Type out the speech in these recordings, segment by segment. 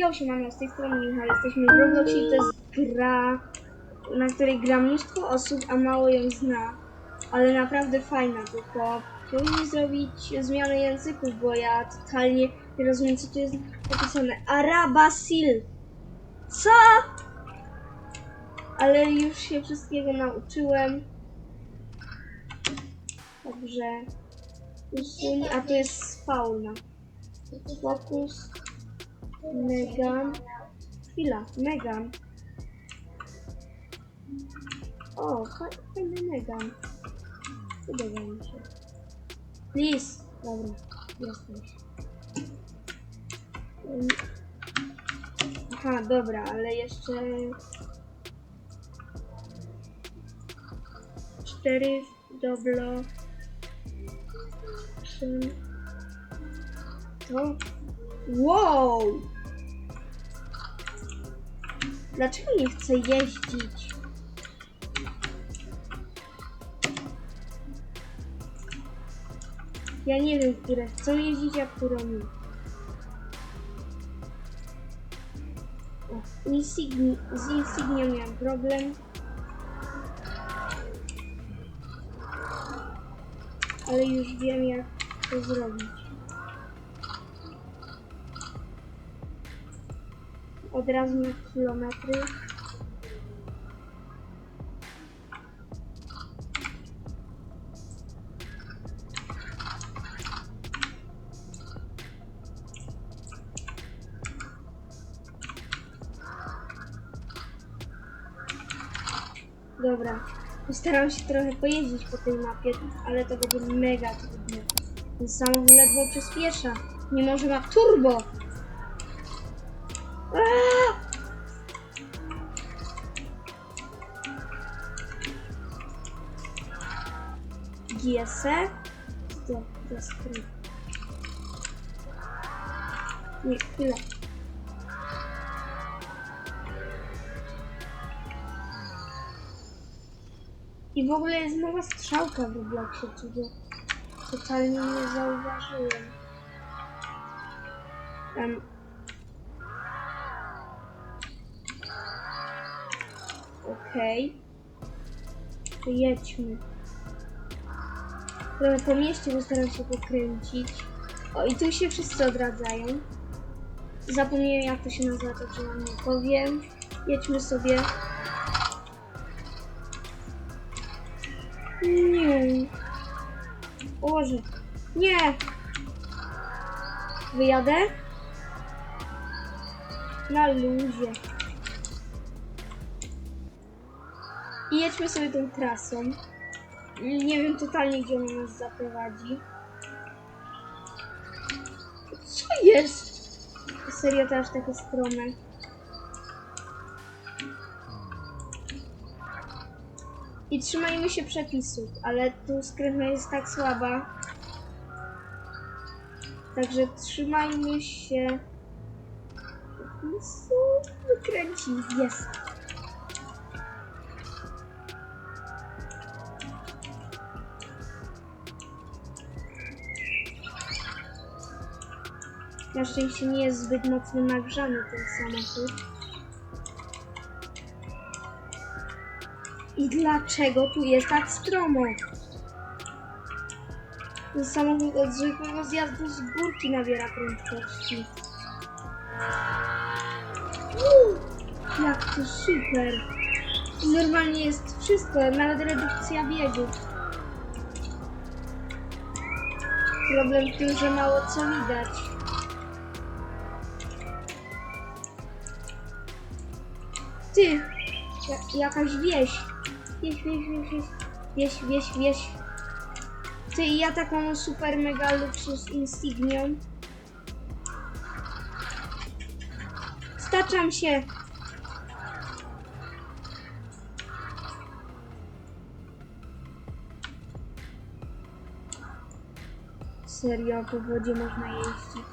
Jo, siemano, z tej strony Michał, jesteśmy w Robloxie to jest gra, na której gra mnóstwo osób, a mało ją zna. Ale naprawdę fajna, tylko powinien zrobić zmianę języków, bo ja totalnie nie rozumiem, co tu jest napisane. Arabasil! Co? Ale już się wszystkiego nauczyłem. Także... Usuń, a to jest fauna. Focus. Megan. Chwila, Megan. O, fa- fajny Megan. Podoba mi się. Please. Dobra, jesteś. Ym. Aha, dobra, ale jeszcze... Cztery doblo... Trzy... To... Wow! Dlaczego nie chcę jeździć? Ja nie wiem, które chcą jeździć, a które nie. O, z Insignią miałem problem. Ale już wiem, jak to zrobić. Od razu na kilometry. Dobra, postaram się trochę pojeździć po tej mapie, ale to będzie mega trudne. Ten samochód ledwo przyspiesza. Nie może ma turbo. To, to jest skrót. Nie, chwila. I w ogóle jest nowa strzałka w Robloxie, czego totalnie nie zauważyłem. Tam Okej. To jedźmy. Trochę po mieście postaram się pokręcić. O, i tu się wszyscy odradzają. Zapomniałem jak to się nazywa, także wam nie powiem. Jedźmy sobie. Nie. O Boże. Nie! Wyjadę? Na luzie. I jedźmy sobie tą trasą. Nie wiem totalnie, gdzie ona nas zaprowadzi. Co jest? Serio, to aż takie strome. I trzymajmy się przepisów, ale tu skrętność jest tak słaba. Także trzymajmy się przepisów. Wykręci. Jest. Na szczęście nie jest zbyt mocno nagrzany ten samochód. I dlaczego tu jest tak stromo? Ten samochód od zwykłego zjazdu z górki nabiera prędkości. Jak to super! Normalnie jest wszystko, nawet redukcja biegu. Problem w tym, że mało co widać. Ty! Ja, jakaś wieś. Wieś, wieś, wieś, wieś. Wieś, wieś, wieś. Ty, ja taką super mega luksus insignią. Staczam się. Serio, po wodzie można jeździć.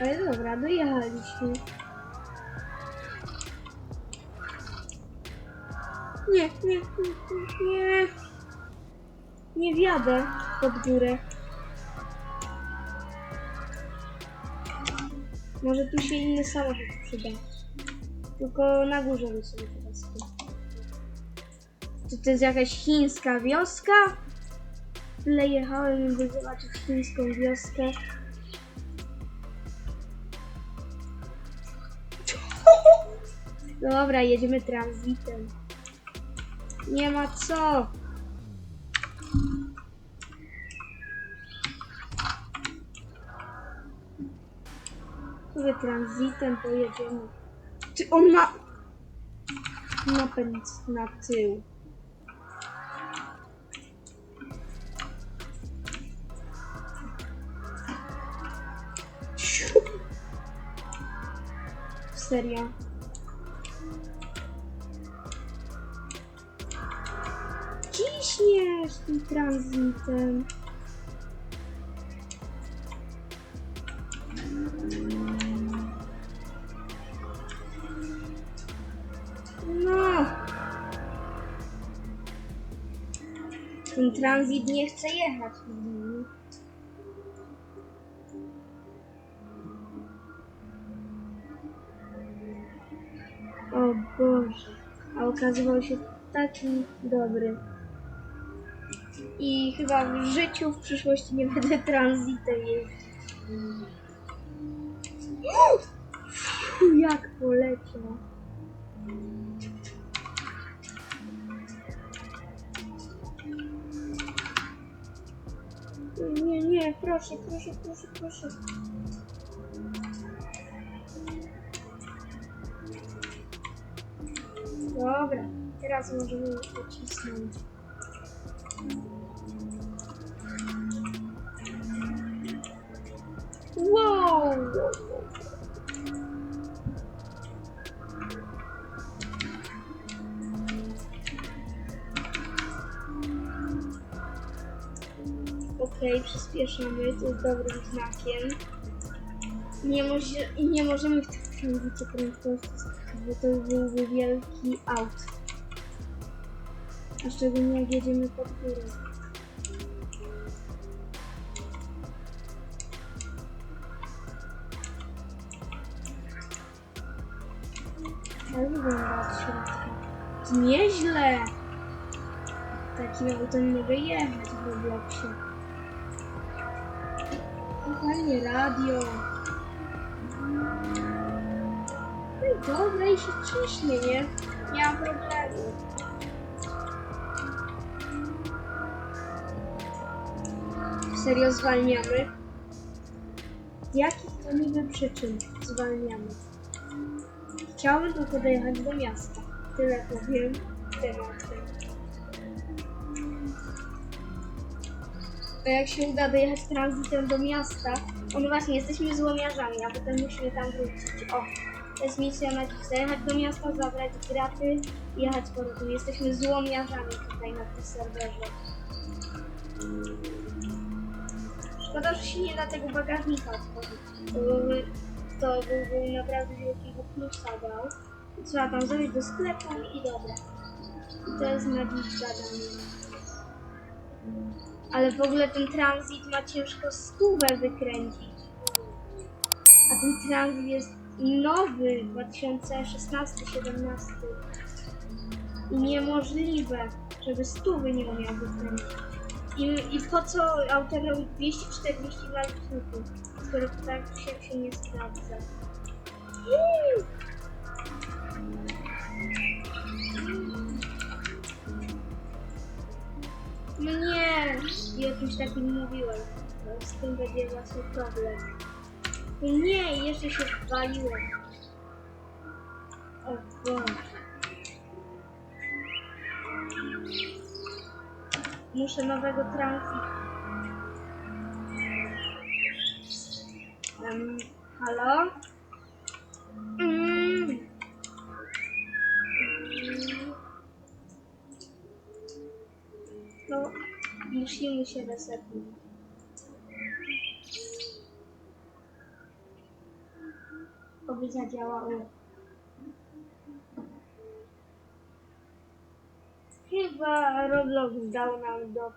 Ale dobra, dojechaliśmy. Nie, nie, nie, nie. Nie wjadę pod górę. Może tu się inny samochód przyda. Tylko na górze wysunę teraz. Czy to jest jakaś chińska wioska? Tyle jechałem, by zobaczyć chińską wioskę. Dobra, jedziemy tranzytem. Nie ma co. Sobie tranzytem pojedziemy. Czy on ma napęd na tył? Serio? Tranzytem. No. Ten tranzyt nie chce jechać. O Boże. A okazywał się taki dobry. I chyba w życiu w przyszłości nie będę tranzytem jeździć. Jak poleciał. Nie, nie, proszę, proszę, proszę, proszę. Dobra, teraz możemy pocisnąć. Wow! Okej, przyspieszamy, to jest dobrym znakiem. Nie, może, nie możemy w tym tranzycie prędkości, bo to byłby wielki aut. A szczególnie jak jedziemy pod górę. Ale wygląda od środka. Nieźle! Takim autem mogę jechać w Robloxie. Fajnie, radio. No i dobra, i się ciśnie, nie? Nie mam problemu. Serio zwalniamy? Z jakich to niby przyczyn zwalniamy? Chciałbym tylko dojechać do miasta. Tyle powiem tematem. A jak się uda dojechać tranzytem do miasta, on właśnie jesteśmy złomiarzami, a potem musimy tam wrócić. O, to jest misja na dziś. Zajechać do miasta, zabrać graty i jechać z powrotem. Jesteśmy złomiarzami tutaj na tym serwerze. Szkoda, że się nie da tego bagażnika otworzyć. To byłby, naprawdę wielkiego plusa dał. Trzeba tam zrobić do sklepu i dobra. I to jest na dziś zadanie. Ale w ogóle ten tranzyt ma ciężko stówę wykręcić. A ten tranzyt jest nowy, 2016-17. I niemożliwe, żeby stówy nie umiał wykręcić. I, I po co auto robi 240 walczników, skoro tak się, się nie sprawdza. No nie, i o czymś takim mówiłem. No, z tym będzie właśnie problem. No nie, jeszcze się waliłem. Muszę nowego transitu. Um, halo? Mm. No, musimy się resetnąć. Oby zadziałało. Chyba Roblox dał nam do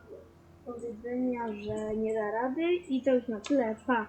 powiedzenia, że nie da rady i to już na tyle. Pa!